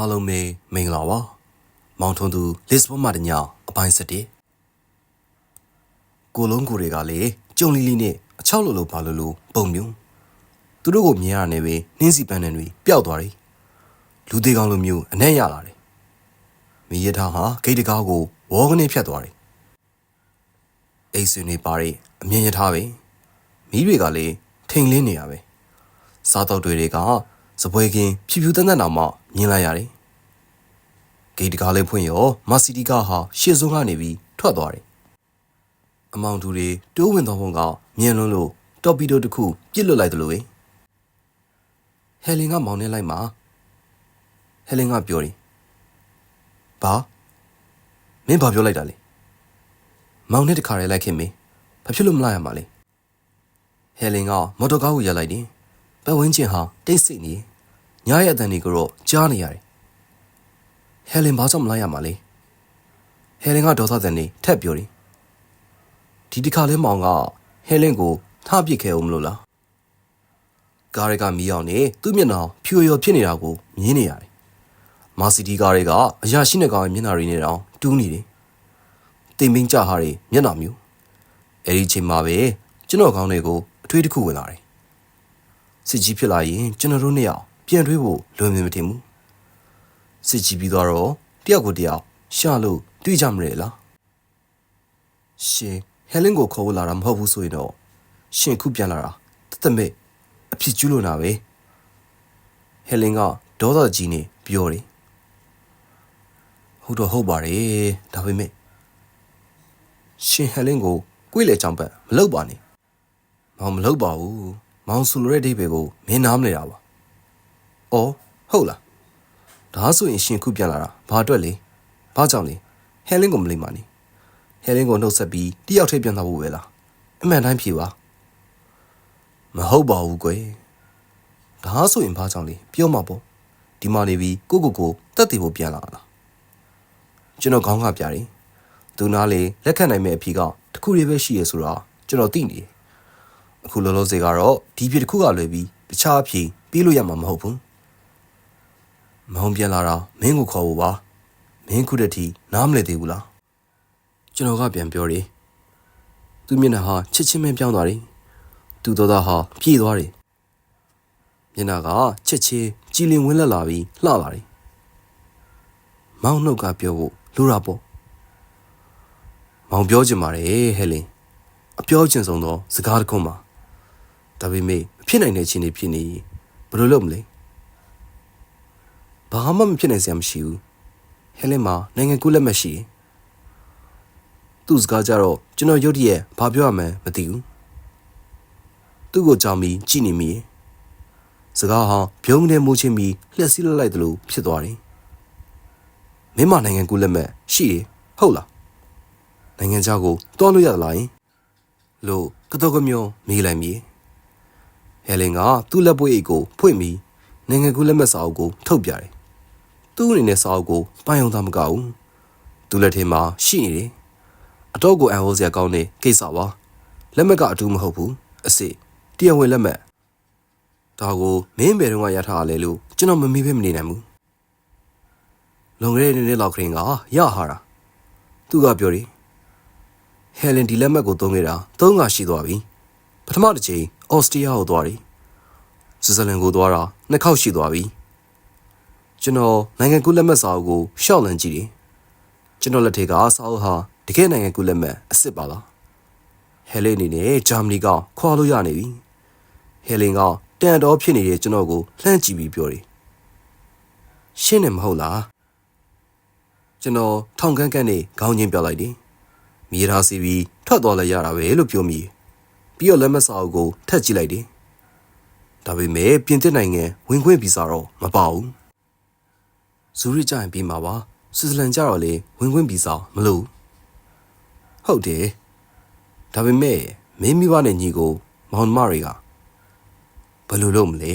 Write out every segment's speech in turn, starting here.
အားလုံးပဲမင်္ဂလာပါမောင်ထွန်းသူလစ်ဘွန်မှာတညအပိုင်းစတဲ့ကိုလုံးကိုတွေကလေကြုံလီလီနဲ့အချောက်လိုလိုပါလိုလိုပုံမျိုးသူတို့ကိုမြင်ရနေပဲနှင်းစီပန်းတဲ့တွေပျောက်သွားတယ်လူသေးကောင်းလိုမျိုးအနဲ့ရလာတယ်မီးရထားဟာဂိတ်တကားကိုဝေါကနေဖြတ်သွားတယ်အိတ်ဆွေနေပါတဲ့အမြင်ရထားပဲမီးတွေကလေထိန်လင်းနေရပဲစားတော့တွေတွေက စပွဲကင်းဖြူဖြူတန်းတန်းတောင်မှမြင်လိုက်ရတယ်ဂိတ်တကားလေးဖွင့်ရောမာစီတီကားဟာရှေ့ဆုံးကနေပြီးထွက်သွားတယ်အမောင်သူတွေတိုးဝင်သွားပုံကမြင်လွန်းလို့တော်ပီဒိုတစ်ခုပြစ်လွတ်လိုက်တယ်လို့ပဲဟယ်လင်ကမောင်းနေလိုက်မှာဟယ်လင်ကပြောတယ်ဘာမင်းဘာပြောလိုက်တာလဲမောင်နဲ့တခါရဲလိုက်ခင်မေးဘာဖြစ်လို့မလိုက်ရမှာလဲဟယ်လင်ကမော်တော်ကားကိုရပ်လိုက်တယ်ပတ်ဝန်းကျင်ဟာတိတ်ဆိတ်နေ ညရဲ့အတန်တွေကိုတော့ကြားနေရတယ်ဟယ်လင်ဘာကြောင့်မလိုက်ရမှာလဲဟယ်လင်ကဒေါသတန်နေထက်ပြောတယ်ဒီတစ်ခါလဲမောင်ကဟယ်လင်ကိုထားပစ်ခဲ့အောင်မလို့လားကားတွေကမီးအောင်နေသူ့မျက်နှာဖြူရော်ဖြစ်နေတာကိုမြင်နေရတယ်မာစီတီကားတွေကအရာရှိတဲ့ကောင်ရဲ့မျက်နှာတွေနဲ့တောင်တူးနေတယ်တင်မင်းကြဟာတွေမျက်နှာမျိုးအဲ့ဒီချိန်မှာပဲကျွန်တော်ကောင်းတွေကိုအထွေးတစ်ခုဝင်လာတယ်စစ်ကြီးဖြစ်လာရင်ကျွန်တော်တို့နှစ်ယောက် ပြန်တွေးဖို့လွယ်မြင်မထင်ဘူးစစ်ကြီးပြီးတော့တယောက်ကိုတယောက်ရှာလို့တွေ့ကြမလဲလားရှင်ဟယ်လင်ကိုခေါ်လာတာမဟုတ်ဘူးဆိုရင်တော့ရှင်ခုပြန်လာတာတသက်မဲ့အဖြစ်ကျူးလို့နာပဲဟယ်လင်ကဒေါသကြီးနေပြောတယ်ဟုတ်တော့ဟုတ်ပါတယ်ဒါပေမဲ့ရှင်ဟယ်လင်ကိုကိုယ်လေချောင်းပတ်မလုပ်ပါနဲ့မောင်မလုပ်ပါဘူးမောင်ဆူလိုတဲ့အိဗေကိုမင်းနားမလဲတာပါ။ အော်ဟုတ်လား။ဒါဆိုရင်ရှင်ခုပြန်လာတာဘာအတွက်လဲ။ဘာကြောင့်လဲ။ဟဲလင်းကိုမလိမ့်ပါနဲ့။ဟဲလင်းကိုနှုတ်ဆက်ပြီးတယောက်တည်းပြန်သွားဖို့ပဲလား။အမှန်တိုင်းဖြေပါ။မဟုတ်ပါဘူးကွယ်။ဒါဆိုရင်ဘာကြောင့်လဲပြောမှာပေါ့။ဒီမှာနေပြီးကိုကိုကိုတက်တည်ဖို့ပြန်လာတာ။ကျွန်တော်ခေါင်းကပြတယ်။သူနားလေလက်ခံနိုင်မဲ့အဖြေကတခုလေးပဲရှိရဆိုတာကျွန်တော်သိနေတယ်။အခုလောလောဆယ်ကတော့ဒီဖြစ်တစ်ခုကလွယ်ပြီးတခြားအဖြေပြီးလို့ရမှာမဟုတ်ဘူး။ မောင်ပြန်လာတာမင်းကိုခေါ်ဖို့ပါ။မင်းခုတည်းထိနားမလည်သေးဘူးလား။ကျွန်တော်ကပြန်ပြောတယ်။သူမျက်နှာဟာချစ်ချင်းပဲပြောင်းသွားတယ်။သူသောသားဟာပြေးသွားတယ်။မျက်နှာကချစ်ချင်းကြည်လင်ဝင်းလက်လာပြီးလှလာတယ်။မောင်နှုတ်ကပြောဖို့လိုတာပေါ့။မောင်ပြောချင်ပါတယ်ဟဲ့လင်။အပြောချင်ဆုံးသောစကားတစ်ခုမှာဒါပေမဲ့မဖြစ်နိုင်တဲ့ချင်းတွေဖြစ်နေဘယ်လိုလုပ်မလဲ ဘာမှမဖြစ်နိုင်စရာမရှိဘူးဟဲလင်မှာနိုင်ငံကူးလက်မှတ်ရှိတယ်သူ့စကားကြတော့ကျွန်တော်ရုတ်တရက်ဘာပြောရမှန်းမသိဘူးသူ့ကိုကြောင်ပြီးကြည့်နေမိရဲ့စကားဟာပြုံးနေမှုချင်းပြီးလှက်စီးလိုက်လိုက်သလိုဖြစ်သွားတယ်မင်းမနိုင်ငံကူးလက်မှတ်ရှိတယ်ဟုတ်လားနိုင်ငံခြားကိုတွားလို့ရသလားယင်လို့ကတော့ကမျိုးမေးလိုက်မိဟယ်လင်ကသူ့လက်ပွေးအိတ်ကိုဖွင့်ပြီးနိုင်ငံကူးလက်မှတ်စာအုပ်ကိုထုတ်ပြတယ်။ သူ့အနေနဲ့စာအုပ်ကိုပိုင်အောင်သားမကဘူး။သူ့လက်ထဲမှာရှိနေတယ်။အတော့ကိုအန်ဟိုးစရာကောင်းတဲ့ကိစ္စပါ။လက်မှတ်ကအတူမဟုတ်ဘူး။အစ်စ်တရားဝင်လက်မှတ်ဒါကိုမင်းဘယ်တော့မှရထားရလဲလို့ကျွန်တော်မမေးဘဲမနေနိုင်ဘူး။လွန်ခဲ့တဲ့နေ့လောက်ခရင်ကရဟာတာ။သူကပြောတယ်။ဟယ်လင်ဒီလက်မှတ်ကိုသုံးခဲ့တာသုံးခါရှိသွားပြီ။ပထမတစ်ချိန်အော်စတြေးလျကိုသွားတယ်။ဆွစ်ဇာလန်ကိုသွားတာနှစ်ခေါက်ရှိသွားပြီ။ ကျွန်တော်နိုင်ငံကူးလက်မှတ်စာအုပ်ကိုရှောက်လန့်ကြည့်တယ်။ကျွန်တော်လက်ထက်ကစာအုပ်ဟာတကယ်နိုင်ငံကူးလက်မှတ်အစ်စ်ပါလား။ဟယ်လင်အနေနဲ့ဂျာမနီကခွာလို့ရနေပြီ။ဟယ်လင်ကတန်တော်ဖြစ်နေတဲ့ကျွန်တော်ကိုလှမ်းကြည့်ပြီးပြောတယ်။ရှင်းနေမဟုတ်လား။ကျွန်တော်ထောင်ကန်းကန်းနဲ့ခေါင်းချင်းပြောလိုက်တယ်။မြေသားစီပြီးထွက်သွားလိုက်ရတာပဲလို့ပြောမိတယ်ပြီးတော့လက်မစာအုပ်ကိုထက်ကြည့်လိုက်တယ်။ဒါပေမဲ့ပြင်သစ်နိုင်ငံဝင်ခွင့်ဗီဇာတော့မပါဘူး။ ဇူရစ်ကြရင်ပြီးမှာပါ။ဆွစ်ဇာလန်ကြတော့လေဝင်ခွင့်ဗီဇာမလို့။ဟုတ်တယ်။ဒါပေမဲ့မင်းမိဘနဲ့ညီကိုမောင်မတွေကဘယ်လိုလုပ်မလဲ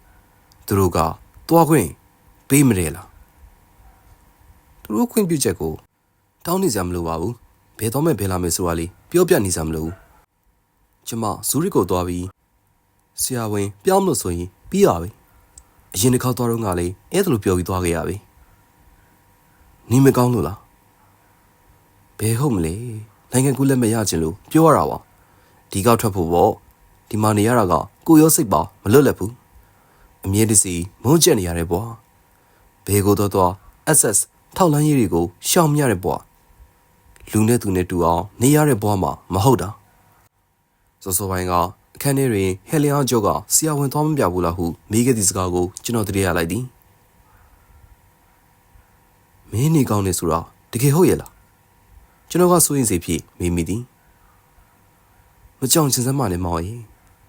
။သူတို့ကတွားခွင့်ပေးမရဲလား။သူတို့ခွင့်ပြုချက်ကိုတောင်းနေစရာမလိုပါဘူး။ဘယ်တော့မှဘယ်လာမယ်ဆိုတာလေးပြောပြနေစရာမလိုဘူး။ကျမဇူရစ်ကိုသွားပြီးဆရာဝန်ပြောင်းလို့ဆိုရင်ပြီးပါပြီ အရင်တစ်ခေါက်သွားတော့ကလေအဲ့ဒါလိုပြောပြီးသွားခဲ့ရပြီနီးမကောင်းလို့လားဘယ်ဟုတ်မလဲနိုင်ငံကူးလက်မရခြင်းလို့ပြောရတာပါဒီကောက်ထွက်ဖို့ပေါ့ဒီမှာနေရတာကကိုရောစိတ်ပါမလွတ်လပ်ဘူးအမြဲတစေမုန်းချက်နေရတယ်ပေါ့ဘယ်ကိုတော့တော့ SS ထောက်လန်းရေးတွေကိုရှောင်မြရတဲ့ပေါ့လူနဲ့သူနဲ့တူအောင်နေရတဲ့ဘဝမှာမဟုတ်တာ စောစောပိုင်းကအခန်းထဲတွင်ဟယ်လီယာဂျိုကဆရာဝန်သွားမပြဘူးလားဟုမိခဲ့သည့်စကားကိုကျွန်တော်တတိယလိုက်သည်မင်းနေကောင်းနေဆိုတာတကယ်ဟုတ်ရဲ့လားကျွန်တော်ကစိုးရင်စိတ်ဖြင့်မေးမိသည်မကြောင်ချင်စမ်းမနဲ့မောင်ရင်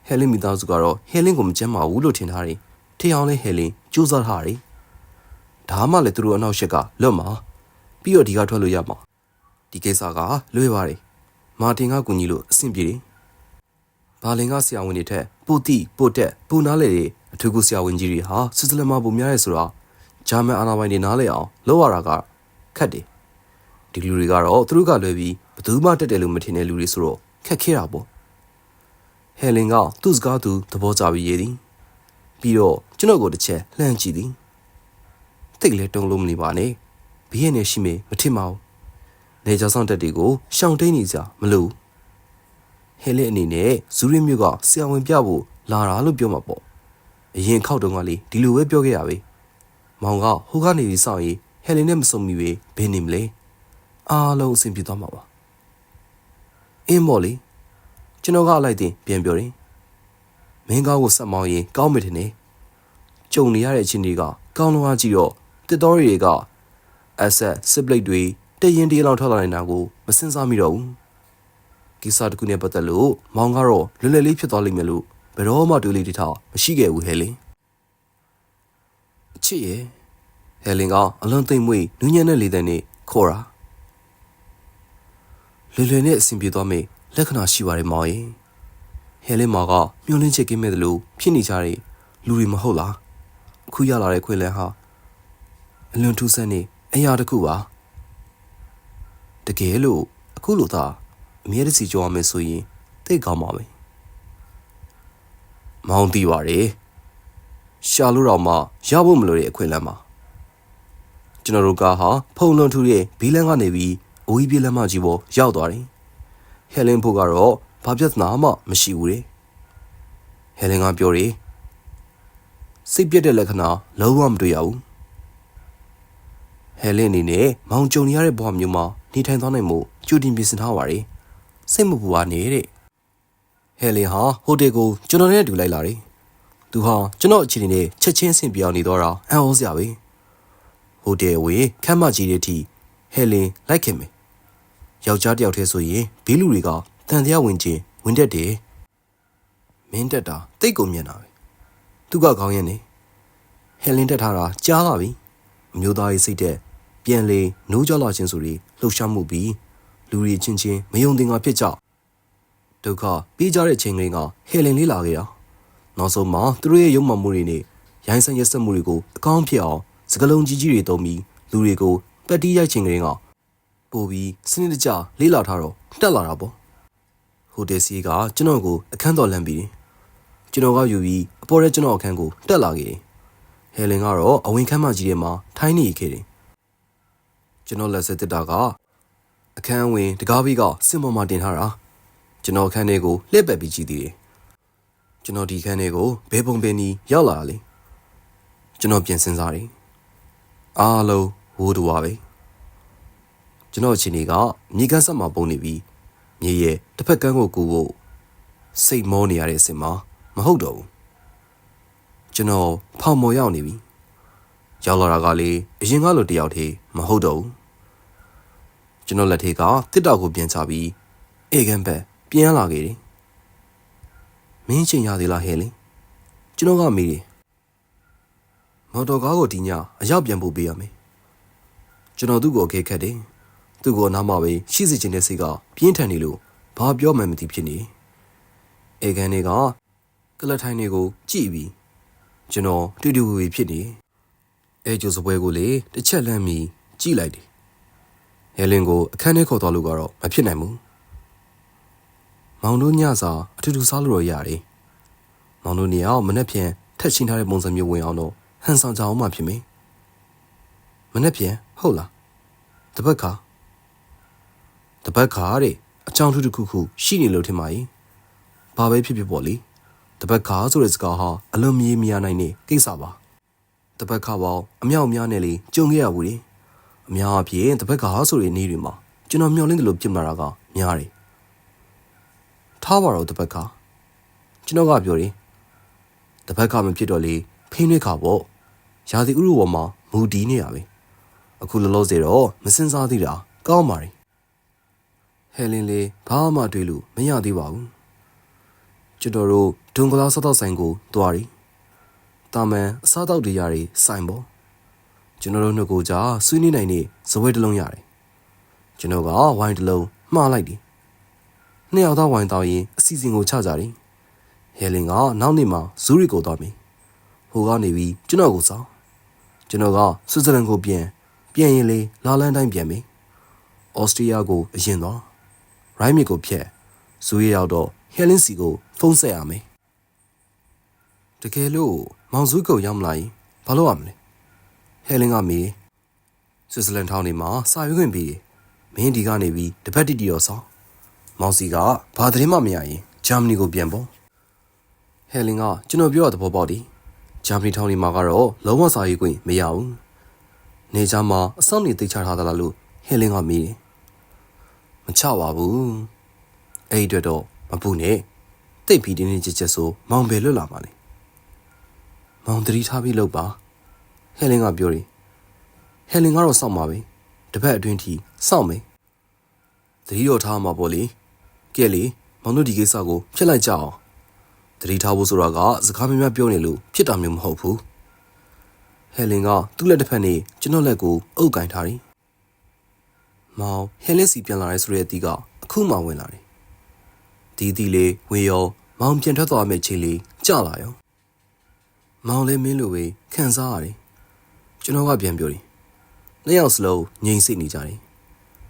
ဟယ်လင်မိသားစုကတော့ဟယ်လင်ကိုမကြမ်းပါဘူးလို့ထင်ထားတယ်ထင်အောင်လဲဟယ်လင်စူးစမ်းထားတယ်ဒါမှလည်းသူတို့အနောက်ရှက်ကလွတ်မှာပြီးတော့ဒီကထွက်လို့ရမှာဒီကိစ္စကလွယ်ပါတယ်မာတင်ကကူညီလို့အဆင်ပြေတယ် ဘာလင်ကဆရာဝန်တွေထက်ပိုတိပိုတက်ပိုနားလေတွေအထူးကူဆရာဝန်ကြီးတွေဟာဆွစ်ဇာလန်မှာပုံများရဲဆိုတာဂျာမန်အာဏာပိုင်တွေနားလေအောင်လုပ်ရတာကခက်တယ်ဒီလူတွေကတော့သူတို့ကလွယ်ပြီးဘယ်သူမှတက်တယ်လို့မထင်တဲ့လူတွေဆိုတော့ခက်ခဲတာပေါ့ဟယ်လင်ကသူ့စကားသူသဘောကျပြီးရေးသည်ပြီးတော့ကျွန်တော်ကိုတစ်ချက်လှမ်းကြည့်သည်တိတ်လဲတုံလို့မနေပါနဲ့ဘေးရနေရှိမေမထင်ပါဘူးနေကြဆောင်တက်တွေကိုရှောင်တိန်နေကြမလို့ ဟဲလစ်အနေနဲ့ဇူးရင်းမြို့ကဆရာဝန်ပြဖို့လာတာလို့ပြောမှာပေါ့အရင်ခောက်တုန်းကလေဒီလိုပဲပြောခဲ့ရပဲမောင်ကဟိုကနေပြီးစောင့်ရင်ဟဲလင်နဲ့မစုံမီပဲဘယ်နေမလဲအားလုံးအဆင်ပြေသွားမှာပါအင်းမော်လေကျွန်တော်ကအလိုက်တင်ပြန်ပြောတယ်မင်းကောင်းကိုဆက်မောင်းရင်ကောင်းမယ်ထင်တယ်ကြုံနေရတဲ့အချင်းတွေကကောင်းလုံးအားကြည့်တော့တစ်တော်ရီတွေက asset စစ်ပလိတ်တွေတရင်တရလောက်ထွက်လာနေတာကိုမစင်စားမိတော့ဘူး ကိစ္စတစ်ခုနဲ့ပတ်သက်လို့မောင်ကတော့လွယ်လွယ်လေးဖြစ်သွားလိမ့်မယ်လို့ဘယ်တော့မှတွေးလေးတထားမရှိခဲ့ဘူးဟဲလင်အချစ်ရဲ့ဟဲလင်ကအလွန်သိမ်မွေ့နူးညံ့တဲ့လေတဲ့နဲ့ခေါ်တာလွယ်လွယ်နဲ့အဆင်ပြေသွားမယ်လက္ခဏာရှိပါတယ်မောင်ရဲ့ဟဲလင်မာကမျောလင်းချက်ကင်းမဲ့တယ်လို့ဖြစ်နေကြတဲ့လူတွေမဟုတ်လားအခုရလာတဲ့ခွေလန်းဟာအလွန်ထူးဆန်းတဲ့အရာတစ်ခုပါတကယ်လို့အခုလိုသာ အမြဲတစီကြောရမယ်ဆိုရင်သိကောင်းပါမယ်မောင်းတီးပါလေရှာလို့တော့မှရဖို့မလိုတဲ့အခွင့်အလမ်းပါကျွန်တော်တို့ကဟာဖုံလွန်ထူတဲ့ဘီလန်ကနေပြီးအိုးကြီးပြေးလမ်းမကြီးပေါ်ရောက်သွားတယ်ဟယ်လင်ဖို့ကတော့ဘာပြဿနာမှမရှိဘူးလေဟယ်လင်ကပြောတယ်စိတ်ပြက်တဲ့လက္ခဏာလုံးဝမတွေ့ရဘူးဟယ်လင်အနေနဲ့မောင်ကြုံရတဲ့ဘဝမျိုးမှာနေထိုင်သွားနိုင်မှုကြိုတင်ပြင်ဆင်ထားပါတယ် စိတ်မပူပါနဲ့တဲ့ဟယ်လင်ဟာဟိုတယ်ကိုကျွန်တော်နဲ့အတူလိုက်လာတယ်သူဟာကျွန်တော်အခြေအနေနဲ့ချက်ချင်းဆင်ပြောင်းနေတော့တာအံ့ဩစရာပဲဟိုတယ်ဝေခမ်းမကြီးတဲ့အထိဟယ်လင်လိုက်ခင်မယ်ယောက်ျားတယောက်တည်းဆိုရင်ဘေးလူတွေကတန်တရားဝင်ချင်းဝင်တက်တယ်မင်းတက်တာတိတ်ကုန်မြင်တာပဲသူကကောင်းရဲ့နေဟယ်လင်တက်ထားတာကြားလာပြီအမျိုးသားရေးစိတ်တဲ့ပြန်လေနိုးကြလာခြင်းဆိုပြီးလှုပ်ရှားမှုပြီး လူတွေချင်းချင်းမယုံသင်္ကာဖြစ်ကြဒုက္ခပေးကြတဲ့ချိန်ကလေးကဟယ်လင်လေးလာခဲ့တာနောက်ဆုံးမှာသူတို့ရဲ့ရုံမှမှုတွေနဲ့ရိုင်းဆန်ရက်စက်မှုတွေကိုအကောင်းဖြစ်အောင်စကလုံးကြီးကြီးတွေတုံးပြီးလူတွေကိုပတ်တီးရိုက်ချိန်ကလေးကပို့ပြီးစနစ်တကျလေးလာထားတော့တက်လာတာပေါ့ဟိုတယ်စီကကျွန်တော်ကိုအခန်းတော်လမ်းပြီးကျွန်တော်ကယူပြီးအပေါ်ထဲကျွန်တော်အခန်းကိုတက်လာခဲ့တယ်ဟယ်လင်ကတော့အဝင်ခန်းမကြီးထဲမှာထိုင်းနေခဲ့တယ်ကျွန်တော်လက်ဆက်တက်တာက အခန်းဝင်တကားပြီးကစင်ပေါ်မှာတင်ထားတာကျွန်တော်အခန်းထဲကိုလှည့်ပက်ပြီးကြည့်သေးတယ်ကျွန်တော်ဒီခန်းထဲကိုဘဲပုံပင်ကြီးရောက်လာလေကျွန်တော်ပြန်စဉ်းစားတယ်အားလုံးဝိုးတူပါပဲကျွန်တော်အချိန်ကမြေကန်းဆက်မှာပုံနေပြီးမြေရဲ့တစ်ဖက်ကန်းကိုကူဖို့စိတ်မောနေရတဲ့အစင်မှာမဟုတ်တော့ဘူးကျွန်တော်ဖောင်မော်ရောက်နေပြီရောက်လာတာကလေအရင်ကလိုတယောက်တည်းမဟုတ်တော့ဘူး ကျွန်တော်လက်ထဲကတစ်တောက်ကိုပြန်ချပြီးအေကန်ဘက်ပြန်လာခဲ့တယ်မင်းချင်းရသေးလားဟဲ့လေကျွန်တော်ကမေးတယ်မော်တော်ကားကိုဒီညအရောက်ပြန်ပို့ပေးရမယ်ကျွန်တော်သူ့ကိုအခဲခတ်တယ်သူ့ကိုနားမှာပဲရှိစေချင်တဲ့စိတ်ကပြင်းထန်နေလို့ဘာပြောမှမသိဖြစ်နေအေကန်တွေကကလထိုင်းတွေကိုကြည့်ပြီးကျွန်တော်တွေ့တွေ့ဝေဖြစ်နေအဲကျိုးစပွဲကိုလေတစ်ချက်လမ်းပြီးကြည့်လိုက်တယ် ဟဲလင်ကိုအခန်းထဲခေါ်သွားလို့ကတော့မဖြစ်နိုင်ဘူးမောင်တို့ညစာအထူးထူးစားလို့ရရတယ်မောင်တို့နေအောင်မနှက်ဖြန်ထက်ချင်းထားတဲ့ပုံစံမျိုးဝင်အောင်တော့ဟန်ဆောင်ကြအောင်မှဖြစ်မေမနေ့ပြန်ဟုတ်လားတပတ်ခါတပတ်ခါတဲ့အကြောင်းထူးတစ်ခုခုရှိနေလို့ထင်ပါရဲ့ဘာပဲဖြစ်ဖြစ်ပေါ့လေတပတ်ခါဆိုတဲ့စကားဟာအလွန်မြေးမြနိုင်တဲ့ကိစ္စပါတပတ်ခါပေါင်းအမြောက်အများနဲ့လေကြုံခဲ့ရဘူးလေ အများအပြည့်တပတ်ခါဆိုတဲ့နေ့တွေမှာကျွန်တော်မျှော်လင့်တယ်လို့ဖြစ်မှာကများတယ်ထားပါတော့တပတ်ခါကျွန်တော်ကပြောတယ်တပတ်ခါမဖြစ်တော့လေဖိနှိခါပေါ့ရာသီဥတုပေါ်မှာမူတည်နေရပဲအခုလောလောဆယ်တော့မစင်စားသေးတာကောင်းပါလေဟဲလင်းလေးဘာမှတွေ့လို့မရသေးပါဘူးကျွန်တော်တို့ဒုံကလာစားတော့ဆိုင်ကိုတွားရီတာမန်အစားတောက်တွေရတွေဆိုင်ပေါ့ ကျွန်တော်တို့နှစ်ကိုကြားဆွေးနွေးနိုင်တဲ့ဇပွဲတစ်လုံးရတယ်ကျွန်တော်ကဝိုင်းတစ်လုံးမှားလိုက်တယ်နှစ်ယောက်သားဝိုင်းတောက်ရင်အစီအစဉ်ကိုချကြတယ်ဟဲလင်းကနောက်နေ့မှာဇူးရီကိုသွားပြီဟိုကနေပြီးကျွန်တော်ကိုစောင်းကျွန်တော်ကဆွစ်ဇာလန်ကိုပြန်ပြန်ရင်လေလာလန်တိုင်းပြန်ပြီဩစတြေးလျကိုအရင်သွားရိုင်းမီကိုဖြတ်ဇူးရီရောက်တော့ဟဲလင်းစီကိုဖုန်းဆက်ရမယ်တကယ်လို့မောင်ဇူးကိုရောက်မလာရင်ဘာလုပ်ရမလဲ ဟဲလင်းကမေးဆွစ်ဇာလန်ထောင်နေမှာစာရွေးခွင့်ပြီးမင်းဒီကနေပြီးတပတ်တိတီတော့ဆောင်မောင်စီကဘာသတင်းမှမရရင်ဂျာမနီကိုပြန်ပေါ့ဟဲလင်းကကျွန်တော်ပြောရတဲ့ဘောပေါက်ဒီဂျာမနီထောင်နေမှာကတော့လုံးဝစာရေးခွင့်မရဘူးနေကြမှာအဆောင်နေသိချထားသလားလို့ဟဲလင်းကမေးတယ်မချပါဘူးအဲ့ဒီအတွက်တော့မပူနဲ့တိတ်ပြီးတင်းတင်းကြက်ကြက်ဆိုမောင်ပဲလွတ်လာပါလေမောင်တတိထားပြီးလုပ်ပါ ဟဲလင်းကပြောတယ်ဟဲလင်းကတော့စောင့်ပါပဲတစ်ပတ်အတွင်းထိစောင့်မယ်တတိတော်ထားမှာပေါ့လေကဲလေမောင်တို့ဒီကိစ္စကိုဖျက်လိုက်ကြအောင်တတိထားဖို့ဆိုတာကစကားများများပြောနေလို့ဖြစ်တာမျိုးမဟုတ်ဘူးဟဲလင်ကသူ့လက်တစ်ဖက်နဲ့ကျွန်တော်လက်ကိုအုပ်ကင်ထားတယ်မောင်ဟဲလင်းစီပြန်လာရဲဆိုတဲ့အတီးကအခုမှဝင်လာတယ်ဒီတီလေးဝင်ရောမောင်ပြန်ထွက်သွားမယ့်ချိန်လေးကြာလာရောမောင်လည်းမင်းလိုပဲခံစားရတယ် ကျွန်တော်ကပြန်ပြောတယ်နှစ်ယောက်စလုံးငြိမ်စိတ်နေကြတယ်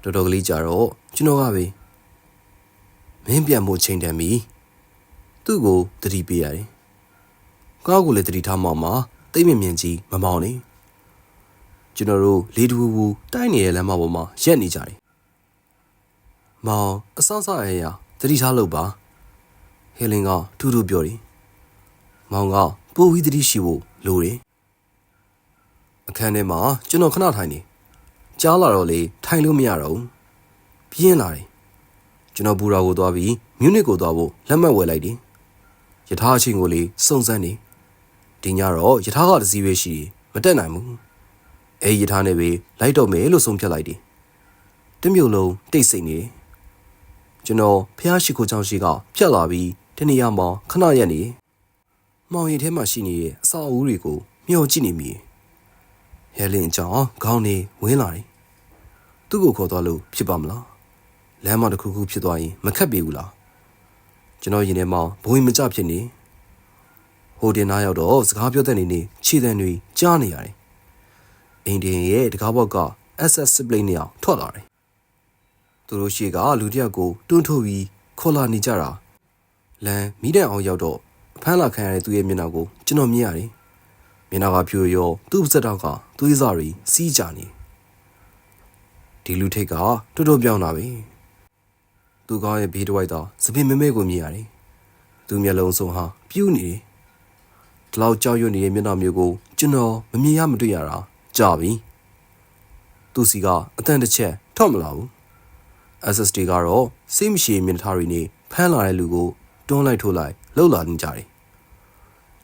တော်တော်ကလေးကြာတော့ကျွန်တော်ကပဲမင်းပြန်ဖို့ချိန်တန်ပြီသူ့ကိုတတိပေးရတယ်ကားကိုလည်းတတိထားမှမှာတိတ်မြင်မြင်ကြီးမမောင်းနေကျွန်တော်တို့လေးတူဝူတိုက်နေတဲ့လမ်းမပေါ်မှာရက်နေကြတယ်မောင်အဆဆရရတတိထားလို့ပါဟေလင်ကထူးထူးပြောတယ်မောင်ကပိုဝီတတိရှိဖို့လိုတယ် အခန်းထဲမှာကျွန်တော်ခဏထိုင်နေကြားလာတော့လေထိုင်လို့မရတော့ဘူးပြင်းလာတယ်ကျွန်တော်ဘူရာကိုသွားပြီးမြူနစ်ကိုသွားဖို့လက်မှတ်ဝယ်လိုက်တယ်ယထာအချင်းကိုလေစုံစမ်းနေဒီညတော့ယထာကတစည်းပဲရှိတယ်မတက်နိုင်ဘူးအဲယထာနဲ့ပဲလိုက်တော့မယ်လို့ဆုံးဖြတ်လိုက်တယ်တမျိုးလုံးတိတ်ဆိတ်နေတယ်ကျွန်တော်ဖះရှိခိုးချောင်းရှိကဖြတ်လာပြီးတနေရာမှာခဏရက်နေမောင်ရီထဲမှာရှိနေတဲ့အစာအုပ်တွေကိုမျှော်ကြည့်နေမိ ဟဲလင်ကြောင့်ခေါင်းနေဝင်းလာတယ်သူ့ကိုခေါ်သွားလို့ဖြစ်ပါမလားလမ်းမတစ်ခုခုဖြစ်သွားရင်မခက်ပြီဘူးလားကျွန်တော်ရင်ထဲမှာဘဝမကြဖြစ်နေဟိုတင်နာရောက်တော့စကားပြောတဲ့နေနေခြေတံတွေကြားနေရတယ်အင်ဒီယန်ရဲ့တကားဘောက်က SS စပလိတ်နဲ့အောင်ထွက်လာတယ်သူတို့ရှေ့ကလူတစ်ယောက်ကိုတွန်းထုတ်ပြီးခေါ်လာနေကြတာလမ်းမိတဲ့အောင်ရောက်တော့အဖမ်းလာခံရတဲ့သူရဲ့မျက်နှာကိုကျွန်တော်မြင်ရတယ် မျက်နှာကဖြူရောသူ့ပါးစပ်တော့ကသွေးစားတွေစီးကြနေဒီလူထိတ်ကတော်တော်ပြောင်းလာပြီသူကောင်းရဲ့ဘေးတစ်ဝိုက်တော့စပင်မဲမဲကိုမြင်ရတယ်သူမျက်လုံးစုံဟာပြူးနေတယ်ဒီလောက်ကြောက်ရွံ့နေတဲ့မျက်နှာမျိုးကိုကျွန်တော်မမြင်ရမတွေ့ရတာကြာပြီသူစီကအတန်တစ်ချက်ထော့မလာဘူး SSD ကတော့စိတ်မရှိမြင်ထားရီနေဖမ်းလာတဲ့လူကိုတွန်းလိုက်ထိုးလိုက်လှုပ်လာနေကြတယ်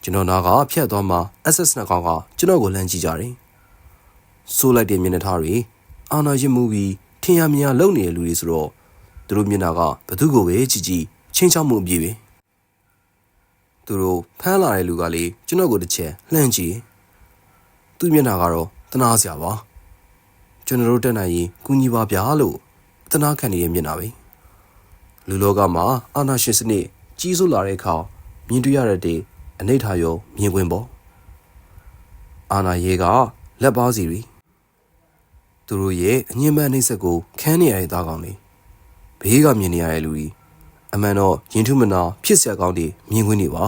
ကျွန်တော်နာကဖြတ်သွားမှ SS နှစ်ကောင်ကကျွန်တော်ကိုလှမ်းကြည့်ကြတယ်ဆိုးလိုက်တဲ့မျက်နှာထားတွေအာနာရင်မှုပြီးထင်ရမြင်ရလုံနေတဲ့လူတွေဆိုတော့သူတို့မျက်နှာကဘသူ့ကိုပဲကြည့်ကြည့်ချင်းချောက်မှုအပြည့်ပဲသူတို့ဖမ်းလာတဲ့လူကလေကျွန်တော်ကိုတစ်ချက်လှမ်းကြည့်သူ့မျက်နှာကတော့တနာစရာပါကျွန်တော်တို့တက်နိုင်ရင်ကူညီပါဗျာလို့တနာခံနေတဲ့မျက်နှာပဲလူလောကမှာအာနာရှင်စနစ်ကြီးစိုးလာတဲ့အခါမြင်တွေ့ရတဲ့ အနေထားရောမြင်ကွင်းပေါ့အာနာရဲကလက်ပါစီရီသူတို့ရဲ့အငြင်းမဲ့နှိမ့်ဆက်ကိုခန်းနေရတဲ့သားကောင်လေးဘေးကမြင်နေရတဲ့လူကြီးအမှန်တော့ရင်ထုမနာဖြစ်စရာကောင်းတဲ့မြင်ကွင်းတွေပါ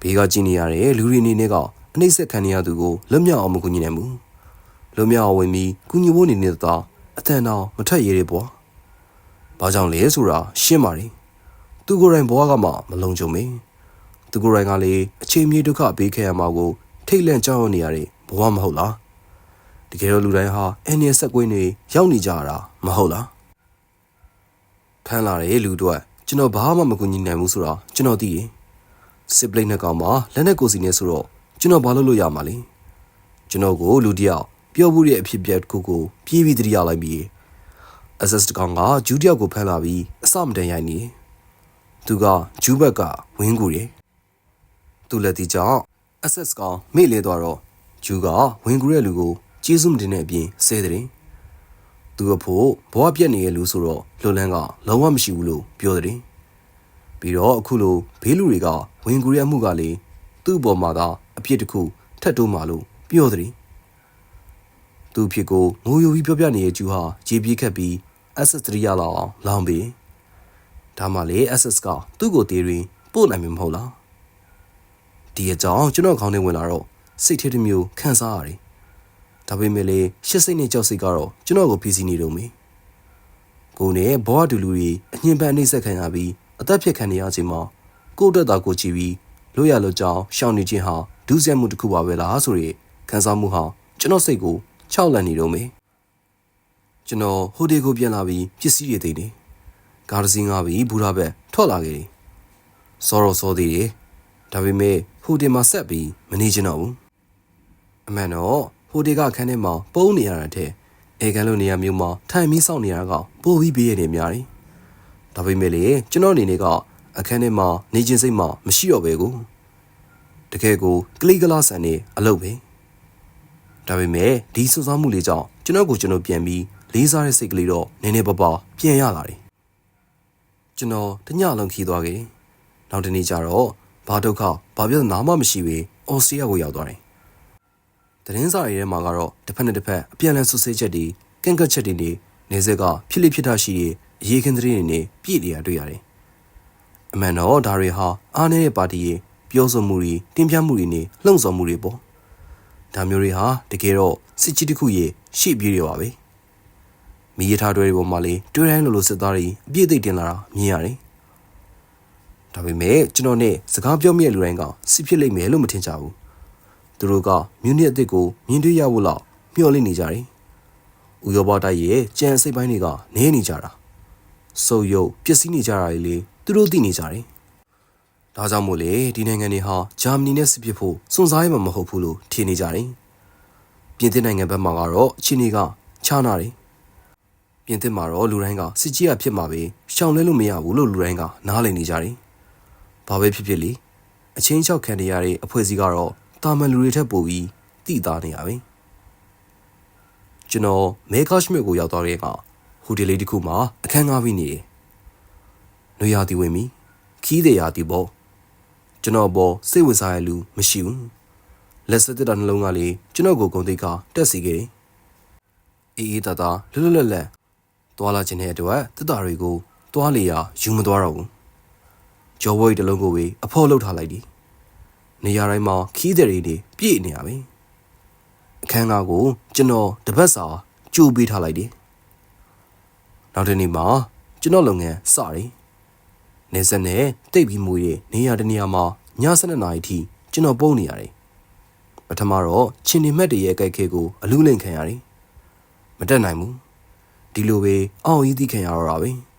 ဘေးကကြည့်နေရတဲ့လူတွေအနေနဲ့ကအနှိမ့်ဆက်ခံနေရသူကိုလွတ်မြောက်အောင်မကူညီနိုင်ဘူးလွတ်မြောက်အောင်ဝင်ပြီးကူညီဖို့နေနေတာအတန်တော်မထွက်ရတဲ့ဘွာဘာကြောင့်လဲဆိုတာရှင်းပါလေသူကိုယ်တိုင်ဘွားကမှမလုံခြုံမေ သူကိုယ်တိုင်ကလေအချိန်မြေဒုက္ခပေးခဲ့ရမှာကိုထိတ်လန့်ကြောက်ရွံ့နေရတဲ့ဘွားမဟုတ်လားတကယ်တော့လူတိုင်းဟာအင်းရဲ့ဆက်ကွင်းတွေရောက်နေကြတာမဟုတ်လားဖမ်းလာတဲ့လူတို့ကျွန်တော်ဘာမှမကူညီနိုင်ဘူးဆိုတော့ကျွန်တော်သိရင်စစ်ပလိတ်နှစ်ကောင်မှလက်နဲ့ကိုယ်စီနဲ့ဆိုတော့ကျွန်တော်ဘာလုပ်လို့ရမှာလဲကျွန်တော်ကိုလူတစ်ယောက်ပြောမှုရဲ့အဖြစ်အပျက်တစ်ခုကိုပြေးပြီးတတိယလိုက်ပြီး SS တကောင်ကဂျူးတစ်ယောက်ကိုဖမ်းလာပြီးအစမတန်ရိုက်နေသူကဂျူးဘက်ကဝင်းကူတယ် သူလက်တီကြောင့် SS ကောင်မေ့လေသွားတော့ဂျူးကဝင်းကူရဲ့လူကိုကျေးဇူးမတင်တဲ့အပြင်ဆဲတဲ့သူအဖို့ဘဝပြက်နေတဲ့လူဆိုတော့လွတ်လန်းကလုံးဝမရှိဘူးလို့ပြောတဲ့ပြီးတော့အခုလိုဘေးလူတွေကဝင်ကူရဲ့အမှုကလေသူ့အပေါ်မှာသာအပြစ်တစ်ခုထပ်တိုးမှလို့ပြောတဲ့သူအဖြစ်ကိုငိုယိုပြီးပြောပြနေတဲ့ကျူဟာကြေးပြေးခတ်ပြီး SS 3ရလောက်အောင်လောင်းပြီးဒါမှလေ SS ကသူ့ကိုတေးရင်ပို့နိုင်မှာမဟုတ်လား ဒီအကြောင်းကျွန်တော်ခေါင်းထဲဝင်လာတော့စိတ်ထဲတစ်မျိုးခံစားရတယ်ဒါပေမဲ့လေရှစ်စိတ်နဲ့ကြောက်စိတ်ကတော့ကျွန်တော်ကိုဖီစီနေတော့မေကိုနဲ့ဘောအတူလူတွေအညင်ပန်းနှိမ့်ဆက်ခံရပြီးအသက်ဖြစ်ခံနေရချိန်မှာကိုယ့်အတွက်သာကိုကြည့်ပြီးလို့ရလို့ကြောင်းရှောင်နေခြင်းဟာဒုစရိုက်မှုတစ်ခုပါပဲလားဆိုရယ်ခံစားမှုဟာကျွန်တော်စိတ်ကိုခြောက်လန့်နေတော့မေကျွန်တော်ဟိုတယ်ကိုပြန်လာပြီးပစ္စည်းတွေသိတယ်ကားတစ်စီးငါပြီးဘူရာဘက်ထွက်လာခဲ့တယ်စောတော့စောသေးတယ် ဒါပေမဲ့ဟိုတယ်မှာဆက်ပြီးမနေချင်တော့ဘူးအမှန်တော့ဟိုတယ်ကခန်းထဲမှာပုံးနေရတာတဲ့အေကန်လိုနေရာမျိုးမှာထိုင်ပြီးစောင့်နေရတာကပိုပြီးဘေးရနေများတယ်ဒါပေမဲ့လေကျွန်တော်အနေနဲ့ကအခန်းထဲမှာနေချင်းစိတ်မှမရှိတော့ပဲကိုတကယ်ကိုကလိကလာဆန်နေအလုပ်ပဲဒါပေမဲ့ဒီစွစားမှုလေးကြောင့်ကျွန်တော်ကိုကျွန်တော်ပြန်ပြီးလေးစားတဲ့စိတ်ကလေးတော့နည်းနည်းပါးပါးပြန်ရလာတယ်ကျွန်တော်တညလုံးခီးသွားခဲ့နောက်တနေ့ကျတော့ ဘာဒုက္ခဘာပြဿနာမှမရှိဘဲအော်စတြေးလျကိုရောက်သွားတယ်သတင်းစာတွေထဲမှာကတော့တစ်ဖက်နဲ့တစ်ဖက်အပြန်အလှန်ဆွဆွေးချက်တွေကန့်ကတ်ချက်တွေနဲ့နေစက်ကဖြစ်လိဖြစ်တာရှိတဲ့အရေးခင်းသတင်းတွေနဲ့ပြည့်နေရတွေ့ရတယ်။အမှန်တော့ဒါတွေဟာအားနည်းတဲ့ပါတီရဲ့ပြောဆိုမှုတွေတင်ပြမှုတွေနဲ့လှုံ့ဆော်မှုတွေပေါ့။ဒါမျိုးတွေဟာတကယ်တော့စစ်ကြီးတစ်ခုရဲ့ရှေ့ပြေးတွေပါပဲ။မိရထားတွေပေါ်မှာလေတွေ့တိုင်းလိုလိုစစ်သားတွေအပြည့်အသိတင်လာတာမြင်ရတယ်။ ဒါပေမဲ့ကျွန်တော်နဲ့စကားပြောမိတဲ့လူတိုင်းကစစ်ဖြစ်လိမ့်မယ်လို့မထင်ကြဘူး။သူတို့ကမြူနစ်အစ်စ်ကိုမြင်တွေ့ရဖို့လောက်မျှော်လင့်နေကြတယ်။ဥရောပတိုက်ရဲ့ကြံစိတ်ပိုင်းတွေကနဲနေကြတာ။စုပ်ယုပ်ပျက်စီးနေကြတာလေလေသူတို့သိနေကြတယ်။ဒါကြောင့်မို့လေဒီနိုင်ငံတွေဟာဂျာမနီနဲ့စစ်ပစ်ဖို့စွန့်စားရမှာမဟုတ်ဘူးလို့ထင်နေကြတယ်။ပြင်သစ်နိုင်ငံဘက်မှာကတော့အချင်းတွေကခြားနာတယ်။ပြင်သစ်မှာတော့လူတိုင်းကစစ်ကြီးရဖြစ်မှာပဲရှောင်လဲလို့မရဘူးလို့လူတိုင်းကနားလည်နေကြတယ်။ ဘာပဲဖြစ်ဖြစ်လေအချင်းချောက်ခံနေရတဲ့အဖွဲ့အစည်းကတော့တာမန်လူတွေထက်ပိုပြီးတိသားနေရပဲ။ကျွန်တော်မဲကာ့ရှ်မြို့ကိုရောက်သွားတဲ့အခါဟိုတယ်လေးတစ်ခုမှာအခန်းငှားပြီးနေတယ်။နွေရာသီဝင်ပြီခီးတဲ့ရာသီပေါ့။ကျွန်တော်ပေါ်စိတ်ဝင်စားရလူမရှိဘူး။လက်စတစ်တာနှလုံးကလေကျွန်တော်ကိုဂုံတိတ်ကတက်စီခဲ့တယ်။အေးအေးတတာလွတ်လွတ်လပ်လပ်သွားလာခြင်းတဲ့အတွက်တက်တာတွေကိုသွားလေရာယူမသွားတော့ဘူး။ ကြော်ဘွေးတစ်လုံးကိုပဲအဖို့လှုပ်ထားလိုက်သည်။နေရာတိုင်းမှာခီးတဲ့တွေနေပြည့်နေရပဲ။အခန်းကားကိုကျွန်တော်တပတ်စာကြိုးပေးထားလိုက်တယ်။နောက်တစ်နေ့မှာကျွန်တော်လုပ်ငန်းစတယ်။နေဆက်နဲ့တိတ်ပြီးမူရဲ့နေရာတနေရာမှာည7:00နာရီထိကျွန်တော်ပုံနေရတယ်။ပထမတော့ချင်းနေမက်တရဲ့ကြိုက်ခဲကိုအလူးလင့်ခံရတယ်။မတက်နိုင်ဘူး။ဒီလိုပဲအောင်းကြီးသိခံရတော့တာပဲ။